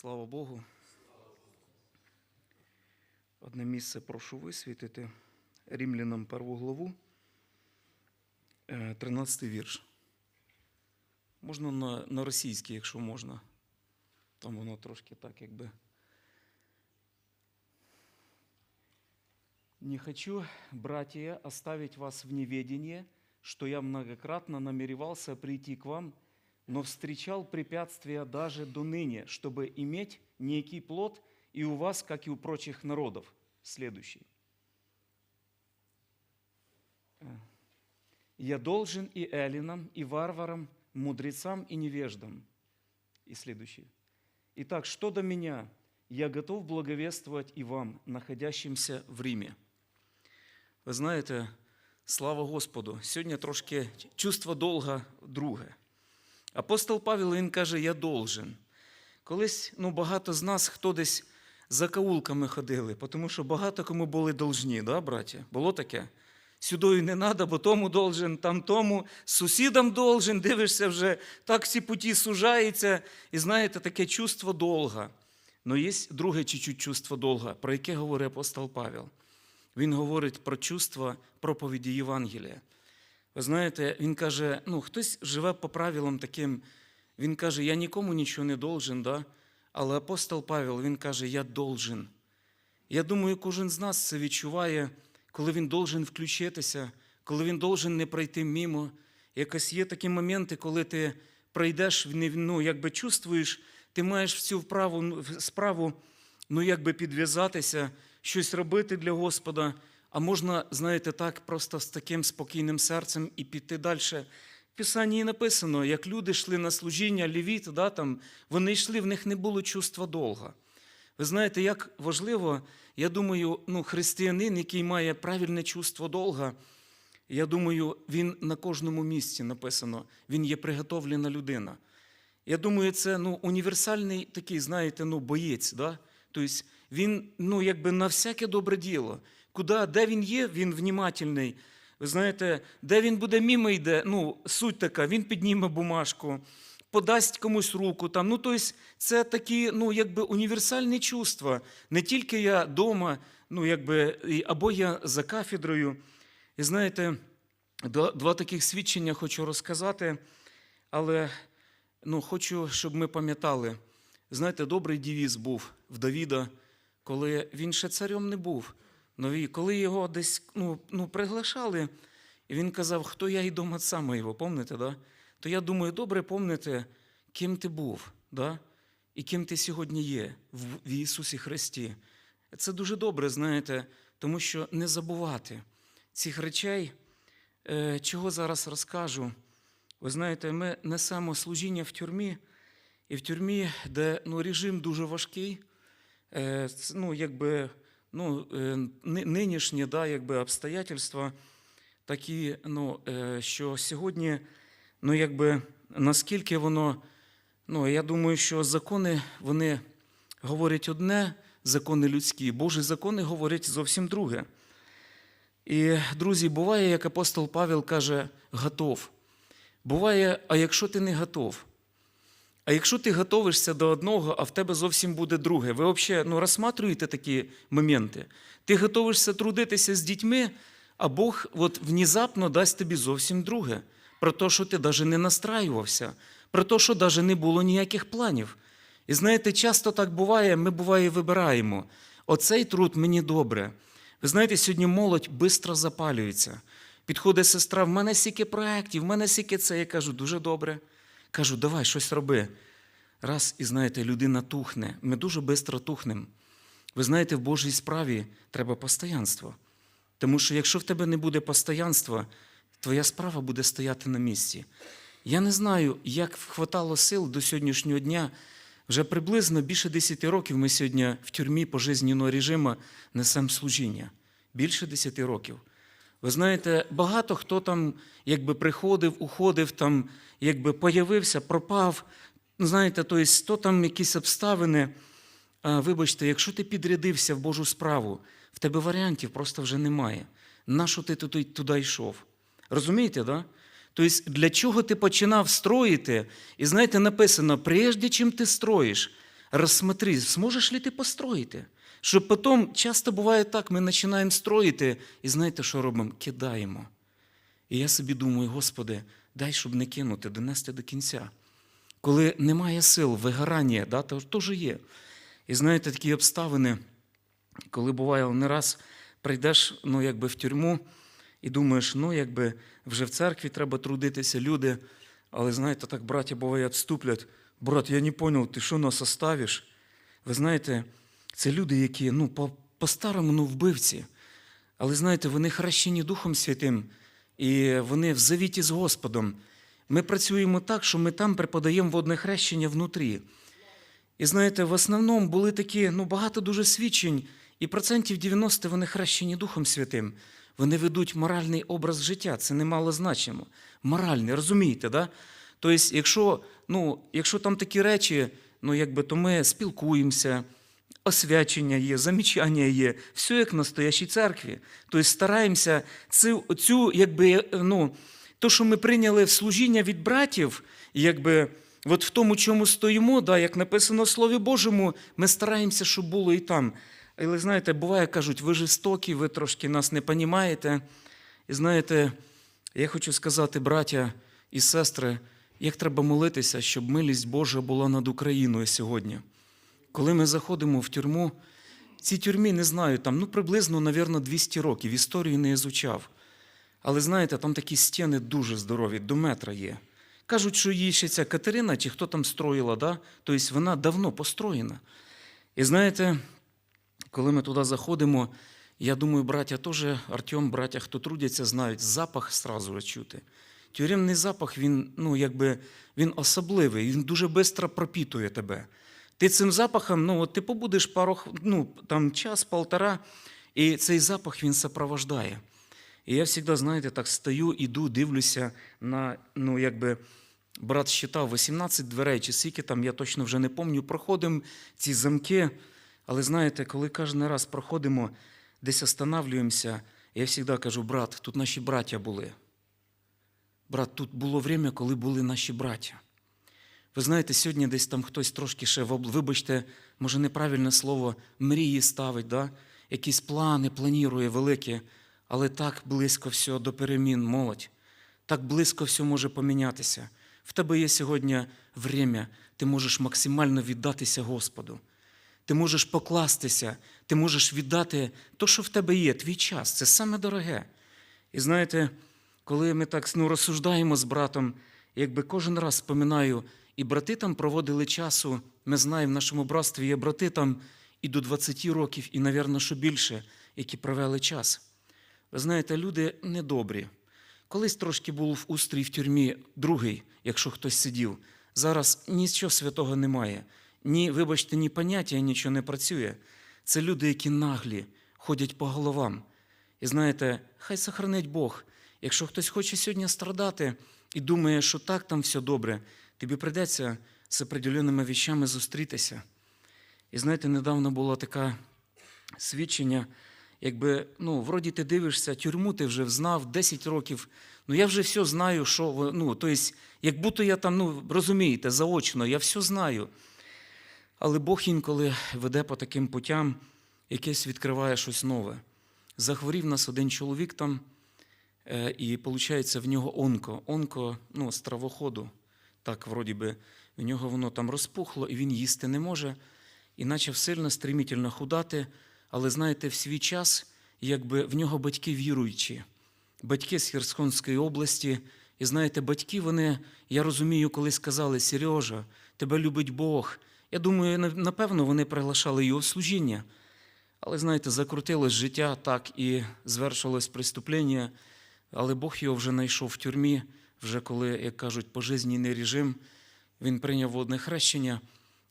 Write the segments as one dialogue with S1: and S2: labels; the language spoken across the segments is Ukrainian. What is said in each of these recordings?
S1: Слава Богу. Одне місце прошу висвітити. Рімлянам перву главу, е, 13 вірш. Можна на, на російський, якщо можна. Там воно трошки так, якби. Не хочу, братья, оставить вас в неведении, что я многократно намеревался прийти к вам, но встречал препятствия даже до ныне, чтобы иметь некий плод и у вас, как и у прочих народов. Следующий. Э, Я должен и эллинам, и варварам, мудрецам и невеждам. И следующий. Итак, что до меня, я готов благовествовать и вам, находящимся в Риме. Ви знаєте, слава Господу, сьогодні трошки чувство долга друге. Апостол Павел він каже, я должен. Колись ну, багато з нас хто десь за каулками ходили, тому що багато кому були должні, да, браття? Було таке? Сюдою не треба, бо тому должен, там тому, сусідам должен, дивишся вже, так всі путі сужаються. І знаєте, таке чувство долга. Но є друге чуть-чуть чувство долга, про яке говорить апостол Павел. Він говорить про чувство проповіді Євангелія. Ви знаєте, він каже: ну, хтось живе по правилам таким, він каже, я нікому нічого не должен, да? але апостол Павел він каже, я должен. Я думаю, кожен з нас це відчуває, коли він должен включитися, коли він должен не пройти мімо. Якось є такі моменти, коли ти пройдеш, ну, якби чувствуєш, ти маєш всю вправу, справу ну, якби підв'язатися, щось робити для Господа, а можна, знаєте, так, просто з таким спокійним серцем і піти далі. В Писанні написано, як люди йшли на служіння, лівіт, да, там, вони йшли, в них не було чувства долга. Ви знаєте, як важливо, я думаю, ну, християнин, який має правильне чувство долга, я думаю, він на кожному місці написано, він є приготовлена людина. Я думаю, це ну, універсальний такий, знаєте, ну, боєць. Да? Тобто він ну, якби на всяке добре діло. Куди, де він є, він внімательний. Ви знаєте, де він буде мімо йде, ну, суть така, він підніме бумажку, подасть комусь руку. Там. Ну, тобто, це такі ну, якби універсальні чувства. Не тільки я вдома, ну, якби, або я за кафедрою. І знаєте, два, таких свідчення хочу розказати, але ну, хочу, щоб ми пам'ятали. Знаєте, добрий дівіз був в Давіда, коли він ще царем не був. Нові, коли його десь ну, ну, приглашали, і він казав, хто я і дом отца моєго, помните, да? то я думаю, добре помните, ким ти був, да? і ким ти сьогодні є в, в Ісусі Христі. Це дуже добре, знаєте, тому що не забувати цих речей, е, чого зараз розкажу. Ви знаєте, ми несемо служіння в тюрмі, і в тюрмі, де ну, режим дуже важкий, е, ну, якби, ну, е, нинішні да, якби, обстоятельства такі, ну, е, що сьогодні, ну, якби, наскільки воно, ну, я думаю, що закони, вони говорять одне, закони людські, Божі закони говорять зовсім друге. І, друзі, буває, як апостол Павел каже, готов. Буває, а якщо ти не готов? А якщо ти готовишся до одного, а в тебе зовсім буде друге, ви взагалі ну, розсматриваєте такі моменти? Ти готовишся трудитися з дітьми, а Бог от внезапно дасть тобі зовсім друге. Про те, що ти навіть не настраювався, про те, що навіть не було ніяких планів. І знаєте, часто так буває, ми буває вибираємо. Оцей труд мені добре. Ви знаєте, сьогодні молодь швидко запалюється. Підходить сестра, в мене стільки проєктів, в мене стільки це. Я кажу, дуже добре. Кажу, давай щось роби. Раз, і знаєте, людина тухне. Ми дуже швидко тухнемо. Ви знаєте, в Божій справі треба постоянство. Тому що якщо в тебе не буде постоянства, твоя справа буде стояти на місці. Я не знаю, як хватало сил до сьогоднішнього дня. Вже приблизно більше 10 років ми сьогодні в тюрмі пожизненного режиму несемо служіння. Більше 10 років. Ви знаєте, багато хто там якби приходив, уходив, там, якби появився, пропав. Ну, Знаєте, тобто, то там якісь обставини. А, вибачте, якщо ти підрядився в Божу справу, в тебе варіантів просто вже немає. Нащо ти туди, туди йшов? Розумієте, да? Тобто, для чого ти починав строїти? І знаєте, написано, прежде чим ти строїш, рассмотри, сможеш ли ти построїти? Щоб потім, часто буває так, ми починаємо строїти, і знаєте, що робимо? Кидаємо. І я собі думаю, Господи, дай, щоб не кинути, донести до кінця. Коли немає сил, вигорання, да, то теж є. І знаєте, такі обставини, коли буває не раз прийдеш ну, якби в тюрму і думаєш, ну, якби вже в церкві треба трудитися, люди, але знаєте, так браття буває відступлять. Брат, я не зрозумів, ти що нас оставиш? Ви знаєте, це люди, які ну, по- по-старому ну, вбивці. Але знаєте, вони хрещені Духом Святим, і вони в завіті з Господом. Ми працюємо так, що ми там преподаємо водне хрещення внутрі. І знаєте, в основному були такі, ну, багато дуже свідчень, і процентів 90 вони хрещені Духом Святим. Вони ведуть моральний образ життя, це немало значимо. Моральний, розумієте, да? Тобто, якщо, ну, якщо там такі речі, ну, якби, то ми спілкуємося, освячення є, замічання є, все як в настоящій церкві. Тобто стараємося цю, цю якби, ну, то, що ми прийняли в служіння від братів, якби, от в тому, чому стоїмо, да, як написано в Слові Божому, ми стараємося, щоб було і там. Але знаєте, буває, кажуть, ви жорстокі, ви трошки нас не понімаєте. І знаєте, я хочу сказати, браття і сестри, як треба молитися, щоб милість Божа була над Україною сьогодні. Коли ми заходимо в тюрму, цій тюрмі не знаю, там ну, приблизно, мабуть, 200 років, історії не ізучав. Але знаєте, там такі стіни дуже здорові, до метра є. Кажуть, що її ще ця Катерина, чи хто там строїла, да? тобто вона давно построєна. І знаєте, коли ми туди заходимо, я думаю, браття теж, Артем, браття, хто трудяться, знають, запах сразу чути. Тюремний запах, він, ну, якби, він особливий, він дуже швидко пропітує тебе. Ти цим запахом, ну, от ти побудеш пару, ну, там, час, полтора, і цей запах він сопровождає. І я завжди, знаєте, так стою, іду, дивлюся на, ну, якби, брат считав 18 дверей, чи скільки там, я точно вже не пам'ятаю, проходимо ці замки. Але знаєте, коли кожен раз проходимо, десь останавливаємося, я завжди кажу, брат, тут наші браття були. Брат, тут було время, коли були наші браття. Ви знаєте, сьогодні десь там хтось трошки ще, вибачте, може неправильне слово, мрії ставить, да? якісь плани планує великі, але так близько все до перемін, молодь. Так близько все може помінятися. В тебе є сьогодні время, ти можеш максимально віддатися Господу. Ти можеш покластися, ти можеш віддати те, що в тебе є, твій час. Це саме дороге. І знаєте, коли ми так ну, розсуждаємо з братом, якби кожен раз споминаю, і брати там проводили часу, ми знаємо, в нашому братстві є брати там і до 20 років, і, навірно, що більше, які провели час. Ви знаєте, люди недобрі. Колись трошки був устрій в тюрмі другий, якщо хтось сидів. Зараз нічого святого немає. Ні, вибачте, ні поняття, нічого не працює. Це люди, які наглі, ходять по головам. І знаєте, хай сохранить Бог. Якщо хтось хоче сьогодні страдати і думає, що так там все добре, тобі прийдеться з определеними віщами зустрітися. І знаєте, недавно було таке свідчення, якби, ну, вроді ти дивишся, тюрму ти вже знав 10 років. Ну я вже все знаю, що ну, тобто, як будто я там, ну розумієте, заочно, я все знаю. Але Бог інколи веде по таким путям, якесь відкриває щось нове. Захворів нас один чоловік там, е, і виходить, в нього онко. Онко ну, з травоходу. Так, вроді би, в нього воно там розпухло, і він їсти не може, і почав сильно, стремительно худати. Але знаєте, в свій час, якби в нього батьки віруючі, батьки з Херсонської області. І знаєте, батьки, вони, я розумію, коли сказали, Сережа, тебе любить Бог. Я думаю, напевно, вони приглашали його в служіння. Але знаєте, закрутилось життя так і звершилось преступлення. Але Бог його вже знайшов в тюрмі, вже коли, як кажуть, пожизненний режим. Він прийняв водне хрещення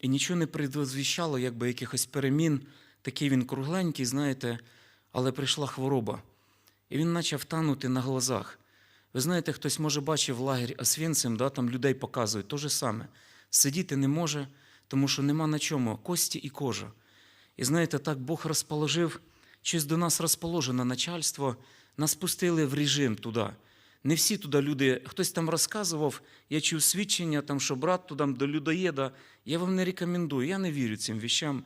S1: і нічого не предвіщало, якби якихось перемін. Такий він кругленький, знаєте, але прийшла хвороба. І він почав танути на глазах. Ви знаєте, хтось може бачив лагерь Освінцем, да, там людей показують те же саме. Сидіти не може, тому що нема на чому кості і кожа. І знаєте, так Бог розположив, щось до нас розположено начальство, нас пустили в режим туди. Не всі туди люди, хтось там розказував, я чув свідчення, там, що брат туди до людоєда. Я вам не рекомендую, я не вірю цим віщам,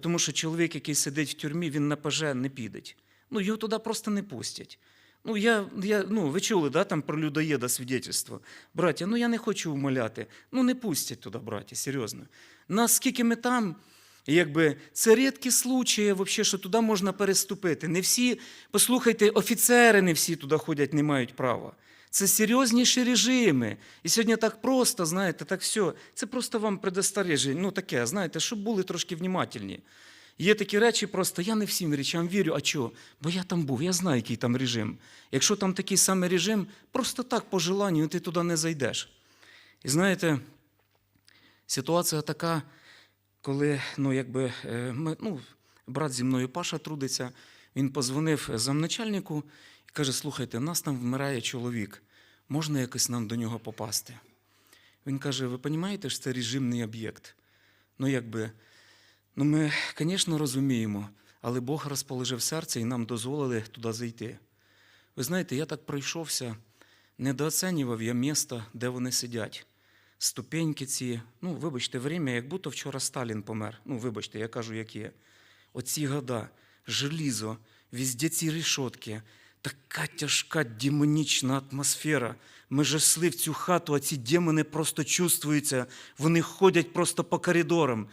S1: тому що чоловік, який сидить в тюрмі, він на ПЖ не піде. Ну, його туди просто не пустять. Ну, я, я, ну, ви чули, да, там про людоєда свідетельство. Браття, ну я не хочу умоляти. Ну, не пустять туди, браття, серйозно. Наскільки ми там, якби, це рідкі случаї, вообще, що туди можна переступити. Не всі, послухайте, офіцери не всі туди ходять, не мають права. Це серйозніші режими. І сьогодні так просто, знаєте, так все. Це просто вам предостереження. Ну таке, знаєте, щоб були трошки внімательні. Є такі речі, просто я не всім речам вірю. А чого? Бо я там був, я знаю, який там режим. Якщо там такий самий режим, просто так по желанню ти туди не зайдеш. І знаєте, ситуація така, коли ну, якби, е, ми, ну, брат зі мною Паша трудиться, він позвонив замначальнику і каже: слухайте, нас там вмирає чоловік, можна якось нам до нього попасти? Він каже: ви розумієте, що це режимний об'єкт? Ну, якби, ну ми, звісно, розуміємо, але Бог розположив серце і нам дозволили туди зайти. Ви знаєте, я так пройшовся, недооцінював я місто, де вони сидять. Ступеньки ці, ну, вибачте, время, як будто вчора Сталін помер. Ну, вибачте, я кажу, як є. Оці года, желізо, везде ці решетки, така тяжка демонічна атмосфера. Ми ж йшли в цю хату, а ці демони просто чувствуються, вони ходять просто по коридорам.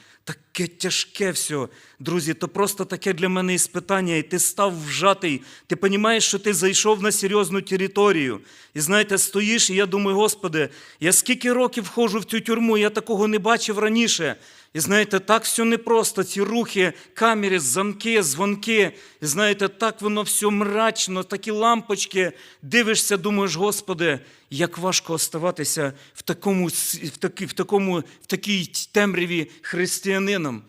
S1: Таке тяжке все. Друзі, то просто таке для мене іспитання, і ти став вжатий, ти розумієш, що ти зайшов на серйозну територію. І знаєте, стоїш, і я думаю, Господи, я скільки років входжу в цю тюрму, я такого не бачив раніше. І знаєте, так все непросто, ці рухи, камери, замки, дзвонки. І знаєте, так воно все мрачно, такі лампочки. Дивишся, думаєш, Господи, як важко оставатися в такому, в такому, в такій темряві християнином.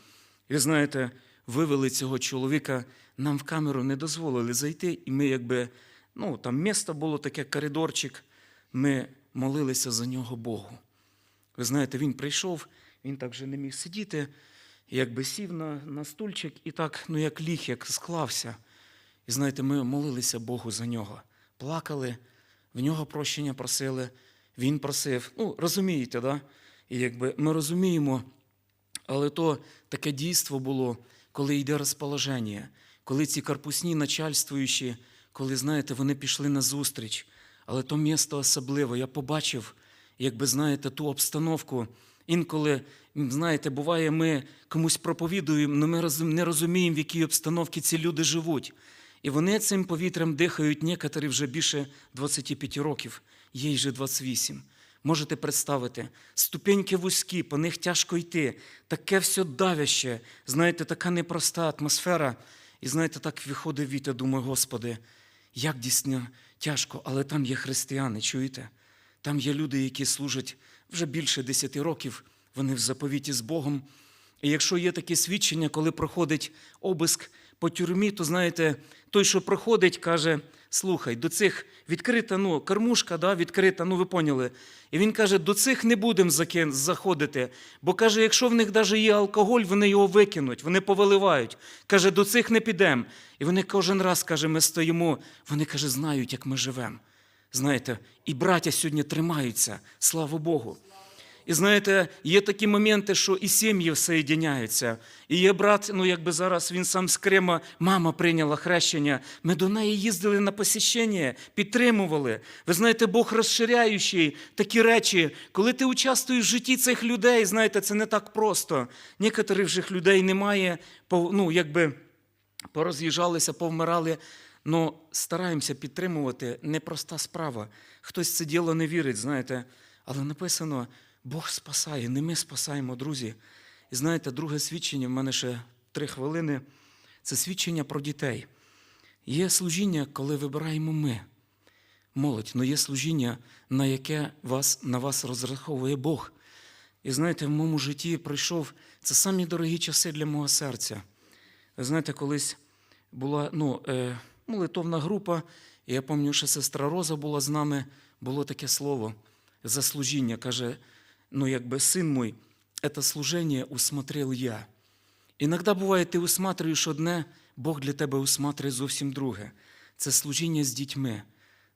S1: І знаєте, вивели цього чоловіка, нам в камеру не дозволили зайти, і ми якби, ну, там місто було таке, коридорчик, ми молилися за нього Богу. Ви знаєте, він прийшов, він так вже не міг сидіти, якби сів на, на стульчик і так, ну як ліг, як склався. І знаєте, ми молилися Богу за нього, плакали, в нього прощення просили, він просив. Ну, розумієте, да? І якби ми розуміємо, але то таке дійство було, коли йде розположення, коли ці корпусні начальствуючі, коли, знаєте, вони пішли на зустріч. Але то місто особливо. Я побачив, якби знаєте, ту обстановку. Інколи, знаєте, буває, ми комусь проповідуємо, але ми не розуміємо, в якій обстановці ці люди живуть. І вони цим повітрям дихають некоторі вже більше 25 років, їй же 28. Можете представити, ступеньки вузькі, по них тяжко йти, таке все давяще, знаєте, така непроста атмосфера. І знаєте, так виходить я думаю, Господи, як дійсно тяжко, але там є християни, чуєте? Там є люди, які служать вже більше 10 років, вони в заповіті з Богом. І якщо є таке свідчення, коли проходить обиск по тюрмі, то знаєте, той, що проходить, каже: слухай, до цих відкрита, ну, кормушка, да, відкрита, ну ви поняли. І він каже, до цих не будемо заходити. Бо каже, якщо в них навіть є алкоголь, вони його викинуть, вони повиливають. Каже, до цих не підемо. І вони кожен раз, каже, ми стоїмо, вони каже, знають, як ми живемо. Знаєте, і браття сьогодні тримаються, слава Богу. І знаєте, є такі моменти, що і сім'ї соєдиняються. І є брат, ну якби зараз він сам з Крима, мама прийняла хрещення. Ми до неї їздили на посіщення, підтримували. Ви знаєте, Бог розширяючий такі речі. Коли ти участвуєш в житті цих людей, знаєте, це не так просто. Некоторих же людей немає, ну якби пороз'їжджалися, повмирали. Ну, стараємося підтримувати непроста справа. Хтось це діло не вірить, знаєте. Але написано: Бог спасає, не ми спасаємо, друзі. І знаєте, друге свідчення, в мене ще три хвилини. Це свідчення про дітей. Є служіння, коли вибираємо ми, молодь, але є служіння, на яке вас, на вас розраховує Бог. І знаєте, в моєму житті пройшов це самі дорогі часи для мого серця. Ви знаєте, колись була ну, е, молитовна група, і я пам'ятаю, що сестра Роза була з нами, було таке слово за служіння. Каже, ну якби син мой, це служення усмотрел я. Іноді буває, ти усматрюєш одне, Бог для тебе усматрює зовсім друге. Це служіння з дітьми.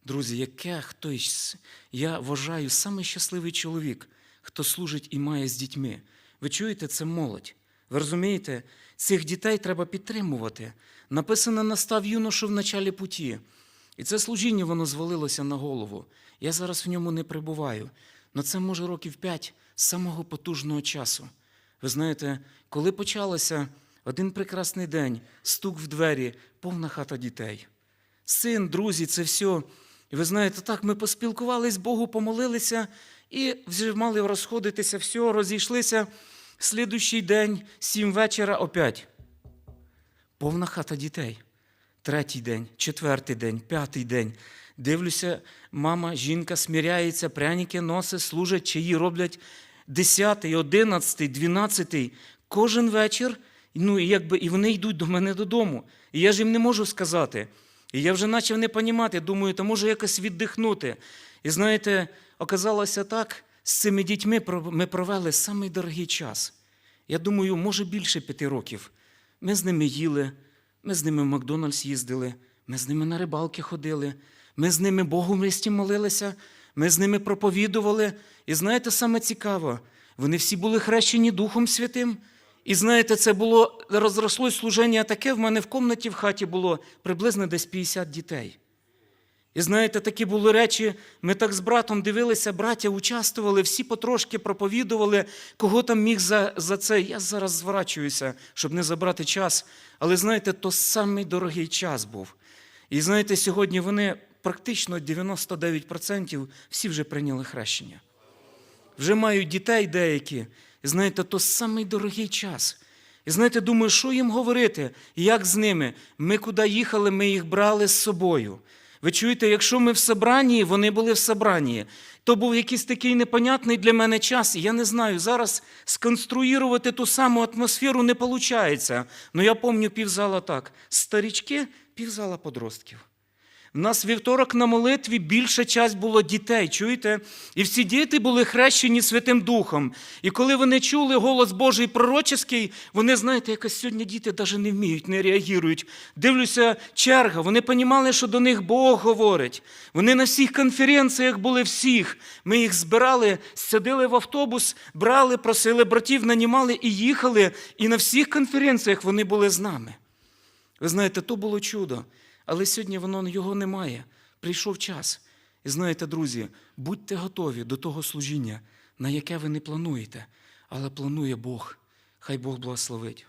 S1: Друзі, яке хтось, я вважаю, самий щасливий чоловік, хто служить і має з дітьми. Ви чуєте, це молодь. Ви розумієте, цих дітей треба підтримувати. Написано настав юношу в началі путі. І це служіння воно звалилося на голову. Я зараз в ньому не перебуваю. Але це може років п'ять з самого потужного часу. Ви знаєте, коли почалося один прекрасний день, стук в двері, повна хата дітей. Син, друзі, це все. І ви знаєте, так, ми поспілкувались, Богу помолилися і вже мали розходитися, все, розійшлися. Слідущий день, сім вечора, опять. Повна хата дітей. Третій день, четвертий день, п'ятий день. Дивлюся, мама, жінка сміряється, пряники носить, служать, чаї роблять десятий, одинадцятий, дванадцятий. Кожен вечір, ну, і якби, і вони йдуть до мене додому. І я ж їм не можу сказати. І я вже почав не понімати, думаю, то може якось віддихнути. І знаєте, оказалося так, з цими дітьми ми провели самий дорогий час. Я думаю, може більше п'яти років. Ми з ними їли, ми з ними в Макдональдс їздили, ми з ними на рибалки ходили, ми з ними Богу в молилися, ми з ними проповідували. І знаєте, саме цікаво, вони всі були хрещені Духом Святим. І знаєте, це було розрослось служення таке, в мене в комнаті в хаті було приблизно десь 50 дітей. І знаєте, такі були речі, ми так з братом дивилися, браття участвували, всі потрошки проповідували, кого там міг за, за це. Я зараз зворачуюся, щоб не забрати час. Але знаєте, то самий дорогий час був. І знаєте, сьогодні вони практично 99% всі вже прийняли хрещення. Вже мають дітей деякі. І знаєте, то самий дорогий час. І знаєте, думаю, що їм говорити, як з ними. Ми куди їхали, ми їх брали з собою. Ви чуєте, якщо ми в собранні, вони були в собранні, то був якийсь такий непонятний для мене час. І я не знаю, зараз сконструювати ту саму атмосферу не виходить. Ну я пам'ятаю півзала так: старічки, півзала подростків. У нас вівторок на молитві більша часть було дітей, чуєте? І всі діти були хрещені Святим Духом. І коли вони чули голос Божий пророческий, вони, знаєте, якось сьогодні діти навіть не вміють, не реагують. Дивлюся, черга. Вони розуміли, що до них Бог говорить. Вони на всіх конференціях були всіх. Ми їх збирали, садили в автобус, брали, просили братів, нанімали і їхали. І на всіх конференціях вони були з нами. Ви знаєте, то було чудо. Але сьогодні воно його немає. Прийшов час. І знаєте, друзі, будьте готові до того служіння, на яке ви не плануєте, але планує Бог. Хай Бог благословить.